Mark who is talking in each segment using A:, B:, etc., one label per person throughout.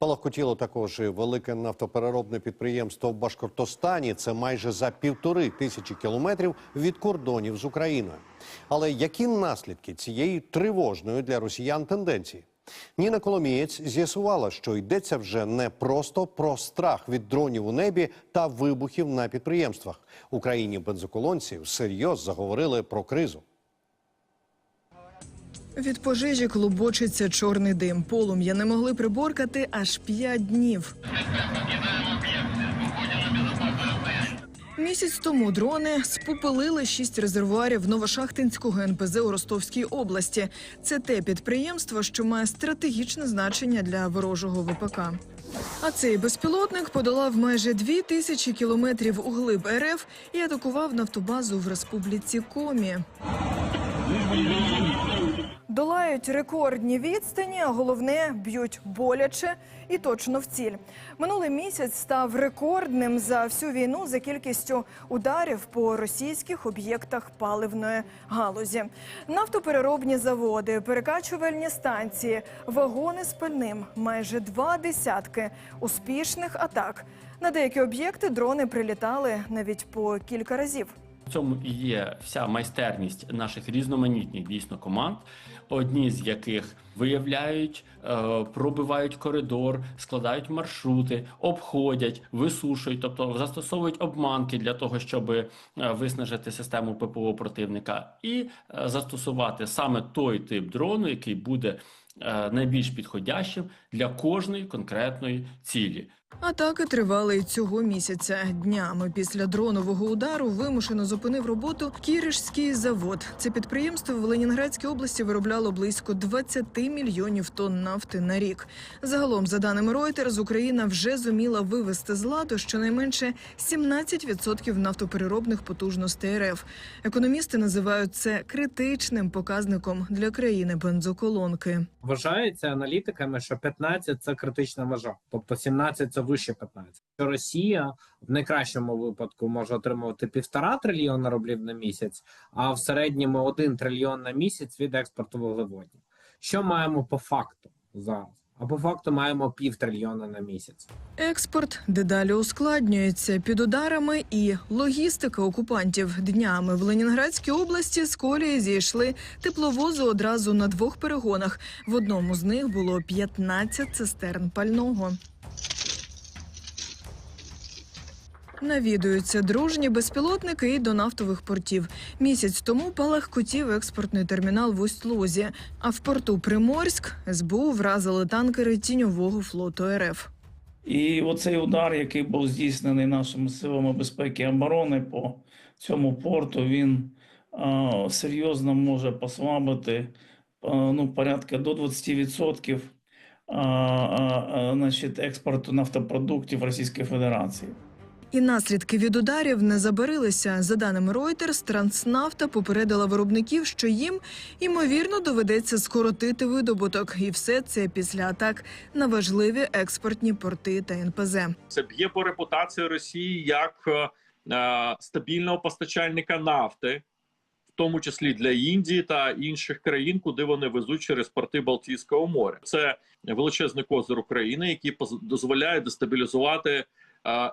A: Палахкотіло також велике нафтопереробне підприємство в Башкортостані. Це майже за півтори тисячі кілометрів від кордонів з Україною. Але які наслідки цієї тривожної для росіян тенденції? Ніна Коломієць з'ясувала, що йдеться вже не просто про страх від дронів у небі та вибухів на підприємствах. Україні бензоколонці всерйоз заговорили про кризу.
B: Від пожежі клубочиться чорний дим. Полум'я не могли приборкати аж п'ять днів. Місяць тому дрони спопилили шість резервуарів Новошахтинського НПЗ у Ростовській області. Це те підприємство, що має стратегічне значення для ворожого ВПК. А цей безпілотник подолав майже дві тисячі кілометрів у глиб РФ і атакував нафтобазу в республіці Комі. Долають рекордні відстані, а головне б'ють боляче і точно в ціль. Минулий місяць став рекордним за всю війну за кількістю ударів по російських об'єктах паливної галузі. Нафтопереробні заводи, перекачувальні станції, вагони з пальним, майже два десятки успішних атак. На деякі об'єкти дрони прилітали навіть по кілька разів.
C: Цьому і є вся майстерність наших різноманітних дійсно команд, одні з яких виявляють, е, пробивають коридор, складають маршрути, обходять, висушують, тобто застосовують обманки для того, щоб е, виснажити систему ППО противника, і е, застосувати саме той тип дрону, який буде найбільш підходящим для кожної конкретної цілі.
B: Атаки тривали й цього місяця. Днями після дронового удару вимушено зупинив роботу Кіришський завод. Це підприємство в Ленінградській області виробляло близько 20 мільйонів тонн нафти на рік. Загалом, за даними Reuters, Україна вже зуміла вивести з ладу щонайменше 17% нафтопереробних потужностей РФ. Економісти називають це критичним показником для країни бензоколонки.
D: Вважається аналітиками, що 15 – це критична межа, тобто 17 – це вище 15. Що Росія в найкращому випадку може отримувати півтора трильйона рублів на місяць, а в середньому 1 трильйон на місяць від експорту вуглеводнів. Що маємо по факту зараз? А по факту маємо пів трильйона на місяць.
B: Експорт дедалі ускладнюється під ударами і логістика окупантів. Днями в Ленінградській області з колії зійшли тепловози одразу на двох перегонах. В одному з них було 15 цистерн пального. Навідуються дружні безпілотники і до нафтових портів. Місяць тому палахкотів експортний термінал в Усть-Лузі, а в порту Приморськ СБУ вразили танкери тіньового флоту РФ.
E: І оцей удар, який був здійснений нашими силами безпеки і оборони по цьому порту, він а, серйозно може послабити а, ну, порядка до 20% а, а, а, значить, експорту нафтопродуктів Російської Федерації.
B: І наслідки від ударів не забарилися. За даними Reuters, Транснафта попередила виробників, що їм ймовірно доведеться скоротити видобуток, і все це після атак на важливі експортні порти та НПЗ.
F: Це б'є по репутації Росії як е, е, стабільного постачальника нафти, в тому числі для Індії та інших країн, куди вони везуть через порти Балтійського моря. Це величезний козир України, який дозволяє дестабілізувати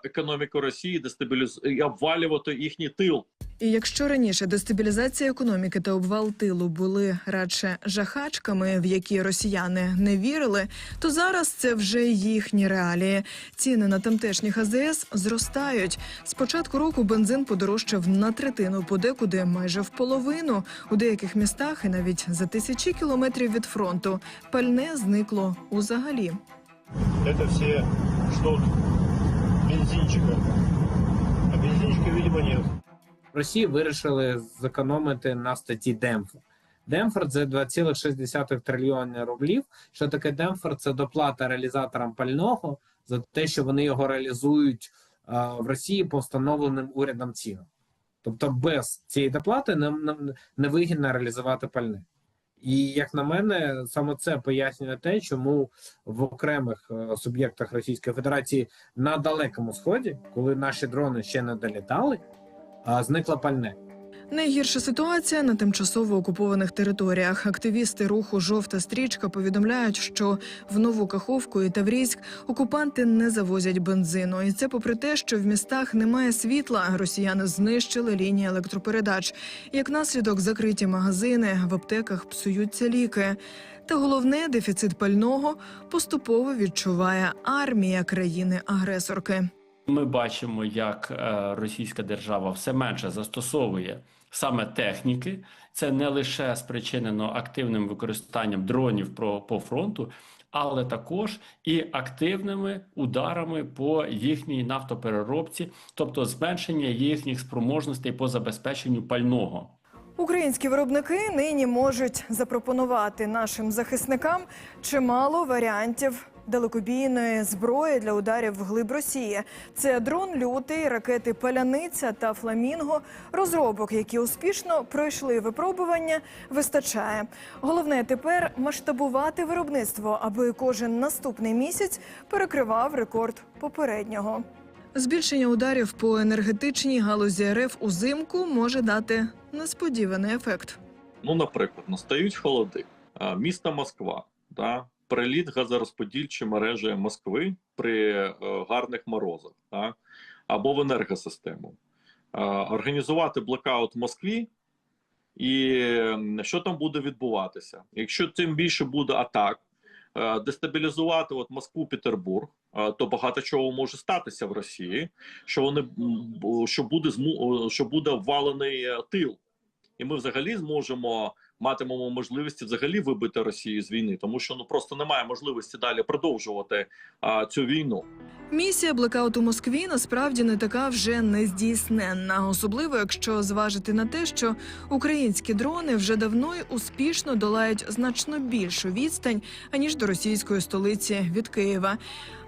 F: економіку Росії, дестабіліз... і обвалювати їхній тил.
B: І якщо раніше дестабілізація економіки та обвал тилу були радше жахачками, в які росіяни не вірили, то зараз це вже їхні реалії. Ціни на тамтешніх АЗС зростають. З початку року бензин подорожчав на третину, подекуди майже в половину. У деяких містах і навіть за тисячі кілометрів від фронту пальне зникло узагалі.
G: Это все ждут бензинчика. А бензинчика, видимо, нет.
D: В Росії вирішили зекономити на статті Демпфер. Демпфер – це 2,6 трильйони рублів. Що таке Демпфер? Це доплата реалізаторам пального за те, що вони його реалізують в Росії по встановленим урядом цінам. Тобто без цієї доплати нам невигідно реалізувати пальне. І як на мене, саме це пояснює те, чому в окремих е, суб'єктах Російської Федерації на далекому сході, коли наші дрони ще не долітали, зникла пальне.
B: Найгірша ситуація на тимчасово окупованих територіях. Активісти руху Жовта стрічка повідомляють, що в нову Каховку і Таврійськ окупанти не завозять бензину. І це попри те, що в містах немає світла. Росіяни знищили лінії електропередач. Як наслідок, закриті магазини, в аптеках псуються ліки. Та головне дефіцит пального поступово відчуває армія країни-агресорки.
C: Ми бачимо, як е, Російська держава все менше застосовує саме техніки. Це не лише спричинено активним використанням дронів по фронту, але також і активними ударами по їхній нафтопереробці, тобто зменшення їхніх спроможностей по забезпеченню пального.
B: Українські виробники нині можуть запропонувати нашим захисникам чимало варіантів далекобійної зброї для ударів в глиб Росії. Це дрон лютий, ракети Паляниця та Фламінго. Розробок, які успішно пройшли випробування, вистачає. Головне тепер масштабувати виробництво, аби кожен наступний місяць перекривав рекорд попереднього. Збільшення ударів по енергетичній галузі РФ узимку може дати несподіваний ефект.
F: Ну, наприклад, настають холоди. Місто Москва, приліт газорозподільчої мережі Москви при е, гарних морозах, да, або в енергосистему. Організувати блокаут в Москві, і що там буде відбуватися? Якщо тим більше буде атак, е, дестабілізувати от Москву, Петербург, е, то багато чого може статися в Росії, що вони що буде що буде ввалений е, тил і ми взагалі зможемо матимемо можливості взагалі вибити Росію з війни, тому що ну просто немає можливості далі продовжувати а, цю війну.
B: Місія блекауту Москві насправді не така вже нездійсненна, особливо якщо зважити на те, що українські дрони вже давно й успішно долають значно більшу відстань аніж до російської столиці від Києва.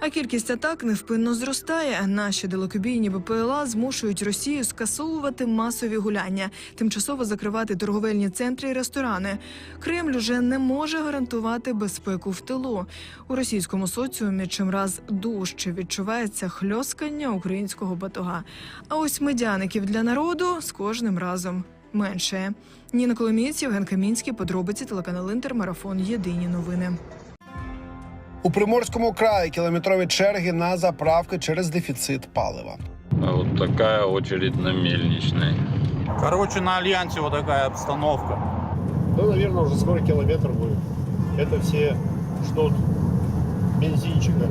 B: А кількість атак невпинно зростає. Наші далекобійні БПЛА змушують Росію скасовувати масові гуляння, тимчасово закривати торговельні центри і ресторани. Кремль уже не може гарантувати безпеку в тилу. У російському соціумі чимраз дужче відчувається хльоскання українського батога. А ось медяників для народу з кожним разом менше. Ніна Коломієць, Євген Камінський, подробиці телеканал Інтер, марафон. Єдині новини.
H: У Приморському краї кілометрові черги на заправки через дефіцит палива.
I: А вот такая очередь на мельничной.
J: Короче, на Альянсе вот такая обстановка.
G: Ну, наверное, уже скоро километр будет. Это все ждут бензинчика.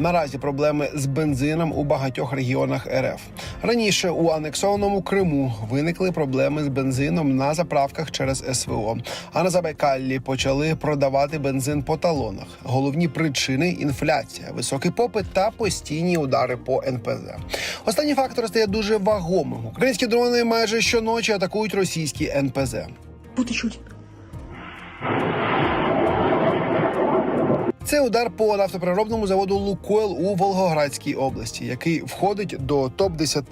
H: Наразі проблеми з бензином у багатьох регіонах РФ. Раніше у анексованому Криму виникли проблеми з бензином на заправках через СВО. А на Забайкаллі почали продавати бензин по талонах. Головні причини інфляція, високий попит та постійні удари по НПЗ. Останній фактор стає дуже вагомим. Українські дрони майже щоночі атакують російські НПЗ. Це удар по нафтопереробному заводу Лукойл у Волгоградській області, який входить до топ 10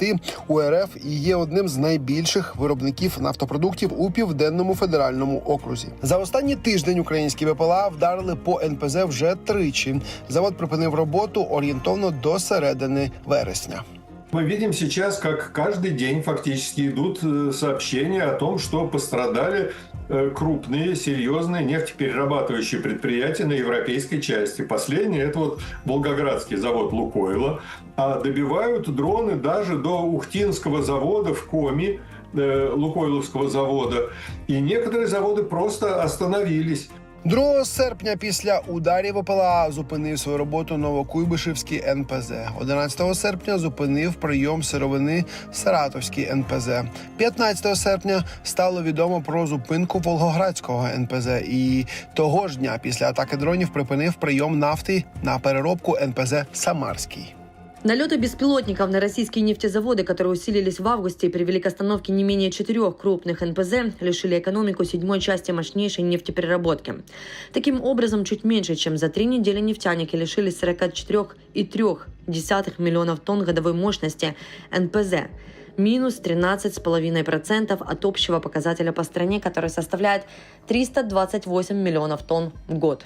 H: УРФ і є одним з найбільших виробників нафтопродуктів у південному федеральному окрузі. За останній тиждень українські ВПЛА вдарили по НПЗ вже тричі. Завод припинив роботу орієнтовно до середини вересня.
K: Мы видим сейчас, как каждый день фактически идут э, сообщения о том, что пострадали э, крупные, серьезные нефтеперерабатывающие предприятия на европейской части. Последнее – это вот Волгоградский завод «Лукойла». А добивают дроны даже до Ухтинского завода в Коми, э, Лукойловского завода. И некоторые заводы просто остановились.
H: 2 серпня після ударів ВПЛА зупинив свою роботу Новокуйбишевський НПЗ. 11 серпня зупинив прийом сировини Саратовський НПЗ. 15 серпня стало відомо про зупинку Волгоградського НПЗ. І того ж дня після атаки дронів припинив прийом нафти на переробку НПЗ Самарський.
L: Налеты беспилотников на российские нефтезаводы, которые усилились в августе и привели к остановке не менее четырех крупных НПЗ, лишили экономику седьмой части мощнейшей нефтепереработки. Таким образом, чуть меньше, чем за три недели нефтяники лишились 44,3 миллионов тонн годовой мощности НПЗ, минус 13,5% от общего показателя по стране, который составляет 328 миллионов тонн в год.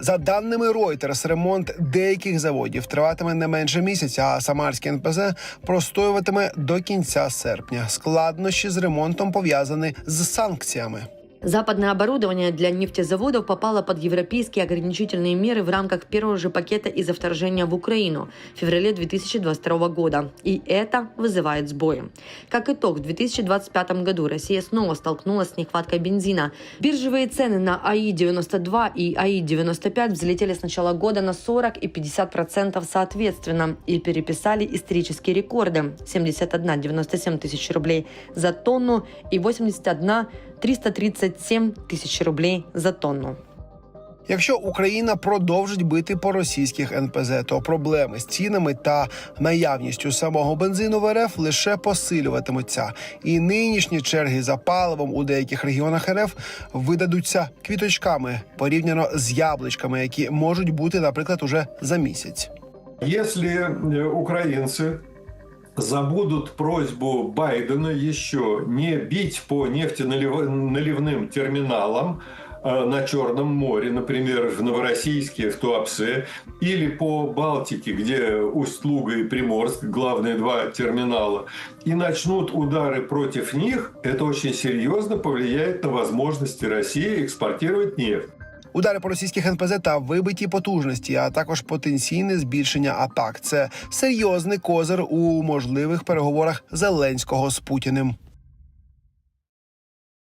H: За даними Reuters, ремонт деяких заводів триватиме не менше місяця, а Самарський НПЗ простоюватиме до кінця серпня. Складнощі з ремонтом пов'язані з санкціями.
L: Западное оборудование для нефтезаводов попало под европейские ограничительные меры в рамках первого же пакета из-за вторжения в Украину в феврале 2022 года. И это вызывает сбои. Как итог, в 2025 году Россия снова столкнулась с нехваткой бензина. Биржевые цены на АИ-92 и АИ-95 взлетели с начала года на 40 и 50 процентов соответственно и переписали исторические рекорды – 71,97 тысяч рублей за тонну и 81 337 тисяч рублей за тонну.
H: Якщо Україна продовжить бити по російських НПЗ, то проблеми з цінами та наявністю самого бензину в РФ лише посилюватимуться. І нинішні черги за паливом у деяких регіонах РФ видадуться квіточками порівняно з яблучками, які можуть бути, наприклад, уже за місяць.
K: Если э, украинцы забудут просьбу Байдена еще не бить по нефтеналивным терминалам э, на Черном море, например, в Новороссийске, в Туапсе, или по Балтике, где Усть-Луга и Приморск, главные два терминала, и начнут удары против них, это очень серьезно повлияет на возможности России экспортировать нефть.
H: Удари по російських НПЗ та вибиті потужності, а також потенційне збільшення атак. Це серйозний козир у можливих переговорах Зеленського з Путіним.